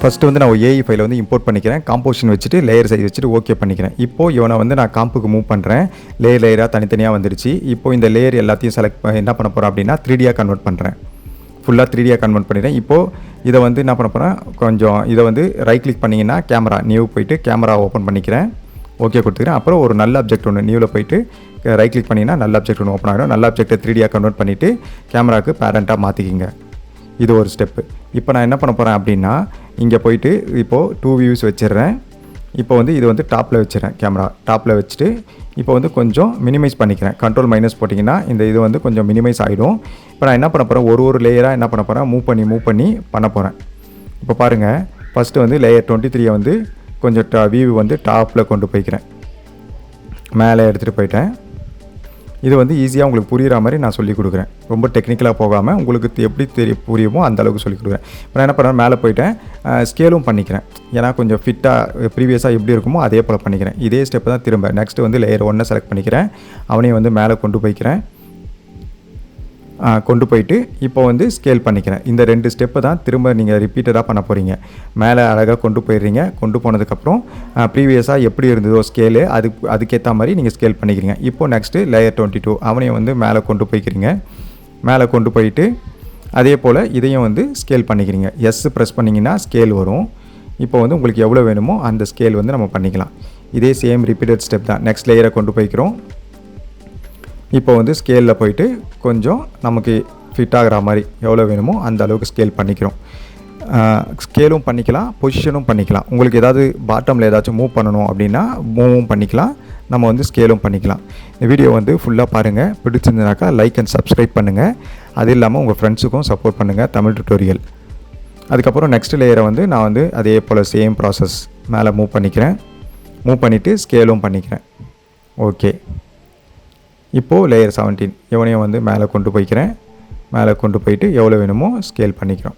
First வந்து நான் AE ஃபைலை வந்து இம்போர்ட் பண்ணிக்கிறேன். காம்போசிஷன் வச்சுட்டு லேயர் சைஸ் வச்சுட்டு ஓகே பண்ணிக்கிறேன். இப்போது இவனை வந்து நான் காம்புக்கு மூவ் பண்ணுறேன் லேயர் லேயராக தனித்தனியாக வந்துருச்சு. இப்போ இந்த லேயர் எல்லாத்தையும் செலக்ட் என்ன பண்ண போகிறேன் அப்படின்னா த்ரீடியாக கன்வெர்ட் பண்ணுறேன் ஃபுல்லாக த்ரீடியாக கன்வெர்ட் பண்ணிடுறேன் இப்போது இதை வந்து என்ன பண்ண போகிறேன் கொஞ்சம் இதை வந்து ரைட் கிளிக் பண்ணிங்கன்னா கேமரா நியூ போயிட்டு கேமரா ஓப்பன் பண்ணிக்கிறேன். ஓகே கொடுத்துக்கிறேன். அப்புறம் ஒரு நல்ல அப்ஜெக்ட் ஒன்று நியூவில் போயிட்டு ரைட் கிளிக் பண்ணிங்கன்னா நல்ல அப்ஜெக்ட் ஒன்று ஓப்பன் ஆகிடும். நல்ல த்ரீ த்ரீடியாக கன்வெர்ட் பண்ணிவிட்டு கேமராவுக்கு பேரண்ட்டாக மாற்றிக்கிங்க இது ஒரு ஸ்டெப்பு இப்போ நான் என்ன பண்ண போகிறேன் அப்படின்னா இங்கே போயிட்டு இப்போது டூ வியூஸ் வச்சிடுறேன். இப்போ வந்து இது வந்து டாப்பில் வச்சுறேன் கேமரா டாப்பில் வச்சுட்டு இப்போ வந்து கொஞ்சம் மினிமைஸ் பண்ணிக்கிறேன். கண்ட்ரோல் மைனஸ் போட்டிங்கன்னா இந்த இது வந்து கொஞ்சம் மினிமைஸ் ஆகிடும் இப்போ நான் என்ன பண்ண போகிறேன் ஒரு ஒரு லேயராக என்ன பண்ண போகிறேன் மூவ் பண்ணி மூவ் பண்ணி பண்ண போகிறேன் இப்போ பாருங்கள் ஃபஸ்ட்டு வந்து லேயர் டுவெண்ட்டி த்ரீயை வந்து கொஞ்சம் வியூ வந்து டாப்பில் கொண்டு போய்க்கிறேன். மேலே எடுத்துகிட்டு போயிட்டேன். இது வந்து ஈஸியாக உங்களுக்கு புரிகிற மாதிரி நான் சொல்லிக் கொடுக்குறேன். ரொம்ப டெக்னிக்கலாக போகாமல் உங்களுக்கு எப்படி தெரிய புரியுமோ அந்த அளவுக்கு சொல்லிக் கொடுக்குறேன். இப்போ நான் என்ன பண்ணுறேன் மேலே போயிட்டேன். ஸ்கேலும் பண்ணிக்கிறேன். ஏன்னா கொஞ்சம் ஃபிட்டாக ப்ரீவியஸாக எப்படி இருக்குமோ அதே போல் பண்ணிக்கிறேன். இதே ஸ்டெப் தான் திரும்ப. நெக்ஸ்ட் வந்து லேயர் ஒன்றை செலக்ட் பண்ணிக்கிறேன். அவனையும் வந்து மேலே கொண்டு போய்க்கிறேன். கொண்டு போயிட்டு இப்போ வந்து ஸ்கேல் பண்ணிக்கிறேன். இந்த ரெண்டு ஸ்டெப்பை தான் திரும்ப நீங்கள் ரிப்பீட்டடாக பண்ண போகிறீங்க மேலே அழகாக கொண்டு போயிடுறீங்க. கொண்டு போனதுக்கப்புறம் ப்ரீவியஸாக எப்படி இருந்ததோ ஸ்கேலு அது அதுக்கேற்ற மாதிரி நீங்கள் ஸ்கேல் பண்ணிக்கிறீங்க. இப்போது நெக்ஸ்ட்டு லேயர் டுவெண்ட்டி டூ அவனையும் வந்து மேலே கொண்டு போய்க்கிறீங்க. மேலே கொண்டு போயிட்டு அதே போல் இதையும் வந்து ஸ்கேல் பண்ணிக்கிறீங்க. எஸ் ப்ரெஸ் பண்ணிங்கன்னா ஸ்கேல் வரும். இப்போ வந்து உங்களுக்கு எவ்வளோ வேணுமோ அந்த ஸ்கேல் வந்து நம்ம பண்ணிக்கலாம். இதே சேம் ரிப்பீட்டட் ஸ்டெப் தான். நெக்ஸ்ட் லேயரை கொண்டு போய்க்கிறோம். இப்போ வந்து ஸ்கேலில் போயிட்டு கொஞ்சம் நமக்கு ஃபிட் ஆகிற மாதிரி எவ்வளோ வேணுமோ அந்த அளவுக்கு ஸ்கேல் பண்ணிக்கிறோம். ஸ்கேலும் பண்ணிக்கலாம் பொசிஷனும் பண்ணிக்கலாம். உங்களுக்கு ஏதாவது பாட்டமில் ஏதாச்சும் மூவ் பண்ணணும் அப்படின்னா மூவும் பண்ணிக்கலாம் நம்ம வந்து ஸ்கேலும் பண்ணிக்கலாம். இந்த வீடியோ வந்து ஃபுல்லாக பாருங்கள் பிடிச்சிருந்தனாக்கா லைக் அண்ட் சப்ஸ்கிரைப் பண்ணுங்கள் அது இல்லாமல் உங்கள் ஃப்ரெண்ட்ஸுக்கும் சப்போர்ட் பண்ணுங்கள் தமிழ் டுட்டோரியல் அதுக்கப்புறம் நெக்ஸ்ட் லேயரை வந்து நான் வந்து அதே போல் சேம் ப்ராசஸ் மேலே மூவ் பண்ணிக்கிறேன். மூவ் பண்ணிவிட்டு ஸ்கேலும் பண்ணிக்கிறேன். ஓகே இப்போது லேயர் 17 இவனையும் வந்து மேலே கொண்டு போய்க்கிறேன். மேலே கொண்டு போயிட்டு எவ்வளோ வேணுமோ ஸ்கேல் பண்ணிக்கிறோம்.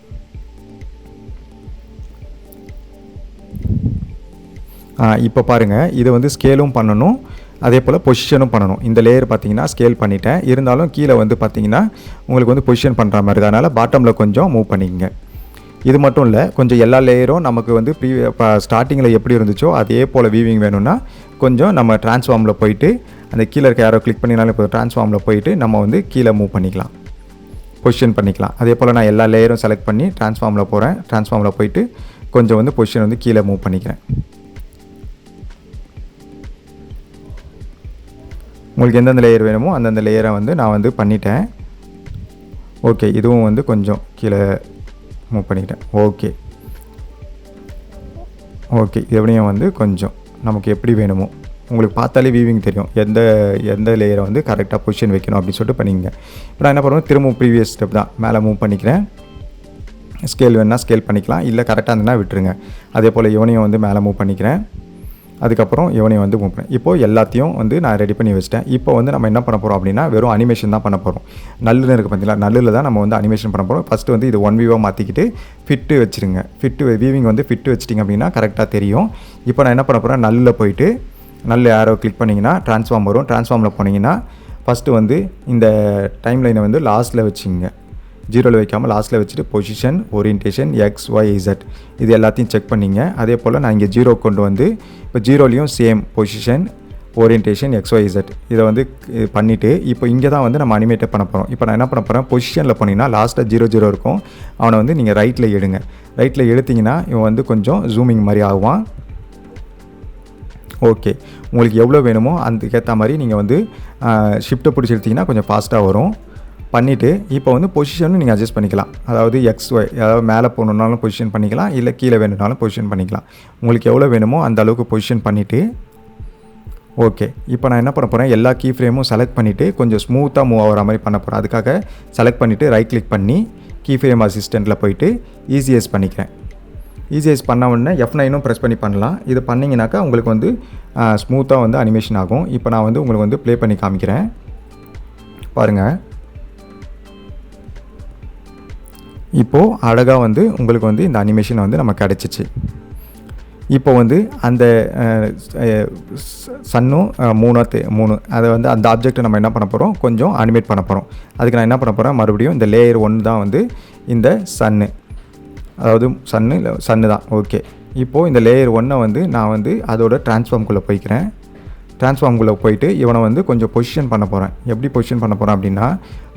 இப்போ பாருங்கள் இதை வந்து ஸ்கேலும் பண்ணணும். அதே போல் பொசிஷனும் பண்ணணும். இந்த லேயர் பார்த்தீங்கன்னா ஸ்கேல் பண்ணிட்டேன். இருந்தாலும் கீழே வந்து பார்த்தீங்கன்னா உங்களுக்கு வந்து பொசிஷன் பண்ணுற மாதிரி. தான். அதனால் பாட்டமில் கொஞ்சம் மூவ் பண்ணிக்கங்க. இது மட்டும் இல்லை கொஞ்சம் எல்லா லேயரும் நமக்கு வந்து ப்ரீ இப்போ ஸ்டார்டிங்கில் எப்படி இருந்துச்சோ அதே போல் வீவிங் வேணும்னா கொஞ்சம் நம்ம ட்ரான்ஸ்ஃபார்மில் போயிட்டு அந்த கீழே இருக்க யாரோ கிளிக் பண்ணினாலும் இப்போ ட்ரான்ஸ்ஃபார்மில் போயிட்டு நம்ம வந்து கீழே மூவ் பண்ணிக்கலாம். பொசிஷன் பண்ணிக்கலாம். அதே போல் நான் எல்லா லேயரும் செலக்ட் பண்ணி ட்ரான்ஸ்ஃபார்மில் போகிறேன் ட்ரான்ஸ்ஃபார்மில் போயிட்டு கொஞ்சம் வந்து பொசிஷன் வந்து கீழே மூவ் பண்ணிக்கிறேன். உங்களுக்கு எந்தெந்த லேயர் வேணுமோ அந்தந்த லேயரை வந்து நான் வந்து பண்ணிட்டேன். ஓகே இதுவும் வந்து கொஞ்சம் கீழே மூவ் பண்ணிக்கிட்டேன். ஓகே ஓகே எப்படியும் வந்து கொஞ்சம் நமக்கு எப்படி வேணுமோ உங்களுக்கு பார்த்தாலே வீவிங் தெரியும். எந்த எந்த லேயரை வந்து கரெக்டாக பொசிஷன் வைக்கணும் அப்படின்னு சொல்லிட்டு பண்ணிங்க இப்போ நான் என்ன பண்ணுவேன்? திரும்ப ப்ரீவியஸ் ஸ்டெப் தான். மேலே மூவ் பண்ணிக்கிறேன். ஸ்கேல் வேணால் ஸ்கேல் பண்ணிக்கலாம். இல்லை கரெக்டாக இருந்ததுன்னா விட்டுருங்க. அதே போல் இவனையும் வந்து மேலே மூவ் பண்ணிக்கிறேன். அதுக்கப்புறம் இவனையும் வந்து மூவ் இப்போது எல்லாத்தையும் வந்து நான் ரெடி பண்ணி வச்சிட்டேன். இப்போ வந்து நம்ம என்ன பண்ண போகிறோம் அப்படின்னா வெறும் அனிமேஷன் தான் பண்ண போகிறோம் நல்லுன்னு இருக்குது பார்த்தீங்களா நல்லில் தான் நம்ம வந்து அனிமேஷன் பண்ண போகிறோம் ஃபஸ்ட்டு வந்து இது ஒன் வியூவாக மாற்றிக்கிட்டு ஃபிட்டு வச்சுருங்க. ஃபிட்டு வீவிங் வந்து ஃபிட்டு வச்சிட்டிங்க அப்படின்னா கரெக்டாக தெரியும். இப்போ நான் என்ன பண்ண போகிறேன் நல்லில் போயிட்டு நல்ல யாரோ கிளிக் பண்ணிங்கன்னா ட்ரான்ஸ்ஃபார்ம் வரும். ட்ரான்ஸ்ஃபார்மில் போனீங்கன்னா ஃபஸ்ட்டு வந்து இந்த டைம் லைனை வந்து லாஸ்ட்டில் வச்சுங்க ஜீரோவில் வைக்காமல் லாஸ்ட்டில் வச்சுட்டு position orientation X Y Z இது எல்லாத்தையும் செக் பண்ணிங்க. அதே போல் நான் இங்கே ஜீரோ கொண்டு வந்து இப்போ ஜீரோலையும் same position orientation X Y Z இதை வந்து பண்ணிவிட்டு இப்போ இங்கே தான் வந்து நம்ம அனிமேட்டட் பண்ண போகிறோம் இப்போ நான் என்ன பண்ண போகிறேன் பொசிஷனில் போனீங்கன்னா லாஸ்ட்டாக ஜீரோ ஜீரோ இருக்கும். அவனை வந்து நீங்கள் ரைட்டில் எடுங்க. ரைட்டில் எடுத்தீங்கன்னா இவன் வந்து கொஞ்சம் ஜூமிங் மாதிரி ஆகுவான். ஓகே உங்களுக்கு எவ்வளோ வேணுமோ அதுக்கேற்ற மாதிரி நீங்கள் வந்து ஷிஃப்ட்டை பிடிச்சி எடுத்திங்கன்னா கொஞ்சம் ஃபாஸ்ட்டாக வரும். பண்ணிவிட்டு இப்போ வந்து பொசிஷனும் நீங்கள் அட்ஜஸ்ட் பண்ணிக்கலாம். அதாவது எக்ஸ் ஒய் அதாவது மேலே போகணுன்னாலும் பொசிஷன் பண்ணிக்கலாம் இல்லை கீழே வேணும்னாலும் பொசிஷன் பண்ணிக்கலாம். உங்களுக்கு எவ்வளோ வேணுமோ அந்த அளவுக்கு பொசிஷன் பண்ணிவிட்டு ஓகே இப்போ நான் என்ன பண்ண போகிறேன் எல்லா கீ ஃப்ரேமும் செலக்ட் பண்ணிவிட்டு கொஞ்சம் ஸ்மூத்தாக மூவ் ஆகிற மாதிரி பண்ண போகிறேன் அதுக்காக செலக்ட் பண்ணிவிட்டு ரைட் கிளிக் பண்ணி கீ ஃப்ரேம் அசிஸ்டண்ட்டில் போயிட்டு ஈஸியஸ் பண்ணிக்கிறேன். ஈஸியஸ் பண்ண உடனே எஃப் நைனும் ப்ரெஸ் பண்ணி பண்ணலாம். இது பண்ணிங்கனாக்கா உங்களுக்கு வந்து ஸ்மூத்தாக வந்து அனிமேஷன் ஆகும். இப்போ நான் வந்து உங்களுக்கு வந்து ப்ளே பண்ணி காமிக்கிறேன். பாருங்கள் இப்போது அழகாக வந்து உங்களுக்கு வந்து இந்த அனிமேஷன் வந்து நம்ம கிடச்சிச்சு. இப்போ வந்து அந்த சன்னும் மூணு தே மூணு அதை வந்து அந்த ஆப்ஜெக்ட்டை நம்ம என்ன பண்ண போகிறோம் கொஞ்சம் அனிமேட் பண்ண போகிறோம் அதுக்கு நான் என்ன பண்ண போகிறேன் மறுபடியும் இந்த லேயர் ஒன் தான் வந்து இந்த சன்னு. அதாவது சன்னு இல்லை சன்னு தான். ஓகே இப்போது இந்த லேயர் ஒன்றை வந்து நான் வந்து அதோட டிரான்ஸ்ஃபார்ம்குள்ளே போய்க்கிறேன். டிரான்ஸ்ஃபார்ம்குள்ளே போயிட்டு இவனை வந்து கொஞ்சம் பொசிஷன் பண்ண போகிறேன் எப்படி பொசிஷன் பண்ண போகிறேன் அப்படின்னா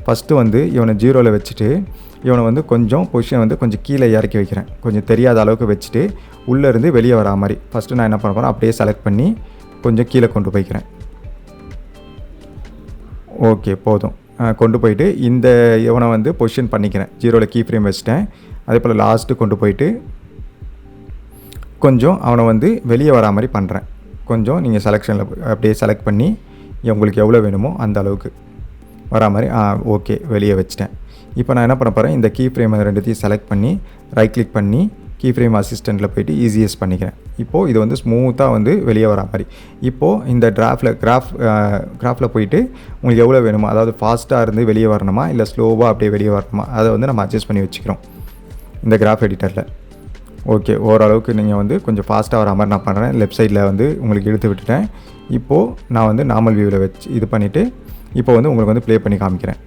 ஃபஸ்ட்டு வந்து இவனை ஜீரோவில் வச்சுட்டு இவனை வந்து கொஞ்சம் பொசிஷன் வந்து கொஞ்சம் கீழே இறக்கி வைக்கிறேன். கொஞ்சம் தெரியாத அளவுக்கு வச்சுட்டு உள்ளேருந்து வெளியே வரா மாதிரி. ஃபஸ்ட்டு நான் என்ன பண்ண போகிறேன் அப்படியே செலக்ட் பண்ணி கொஞ்சம் கீழே கொண்டு போய்க்கிறேன். ஓகே போதும். கொண்டு போயிட்டு இந்த இவனை வந்து பொசிஷன் பண்ணிக்கிறேன். ஜீரோவில் கீ ஃப்ரேம் வச்சுட்டேன். அதே போல் லாஸ்ட்டு கொண்டு போயிட்டு கொஞ்சம் அவனை வந்து வெளியே வரா மாதிரி பண்ணுறேன் கொஞ்சம் நீங்கள் செலெக்ஷனில் அப்படியே செலக்ட் பண்ணி உங்களுக்கு எவ்வளோ வேணுமோ அந்த அளவுக்கு. வரா மாதிரி ஆ ஓகே வெளியே வச்சிட்டேன். இப்போ நான் என்ன பண்ண போகிறேன் இந்த கீ ஃப்ரேம் ரெண்டுத்தையும் செலக்ட் பண்ணி ரைட் கிளிக் பண்ணி கீ ஃப்ரேம் அசிஸ்டண்ட்டில் போயிட்டு ஈஸியஸ் பண்ணிக்கிறேன். இப்போது இது வந்து ஸ்மூத்தாக வந்து வெளியே வரா மாதிரி. இப்போது இந்த ட்ராஃபில் கிராஃப் கிராஃபில் போயிட்டு உங்களுக்கு எவ்வளோ வேணுமோ அதாவது ஃபாஸ்ட்டாக இருந்து வெளியே வரணுமா இல்லை ஸ்லோவாக அப்படியே வெளியே வரணுமா அதை வந்து நம்ம அட்ஜஸ்ட் பண்ணி வச்சுக்கிறோம். இந்த கிராஃப் எடிட்டரில் ஓகே ஓரளவுக்கு நீங்கள் வந்து கொஞ்சம் ஃபாஸ்ட்டாக வர மாதிரி நான் பண்ணுறேன் லெஃப்ட் சைடில் வந்து உங்களுக்கு இழுத்து விட்டுட்டேன். இப்போது நான் வந்து நார்மல் வியூவில் வச்சு இது பண்ணிவிட்டு இப்போ வந்து உங்களுக்கு வந்து ப்ளே பண்ணி காமிக்கிறேன்.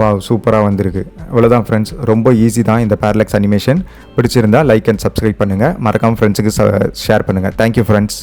வாவ் சூப்பராக வந்திருக்கு. இவ்வளோதான் ஃப்ரெண்ட்ஸ் ரொம்ப ஈஸி தான் இந்த பேரலக்ஸ் அனிமேஷன் பிடிச்சிருந்தா லைக் அண்ட் சப்ஸ்கிரைப் பண்ணுங்கள் மறக்காமல் ஃப்ரெண்ட்ஸுக்கு ஷேர் பண்ணுங்கள் தேங்க்யூ ஃப்ரெண்ட்ஸ்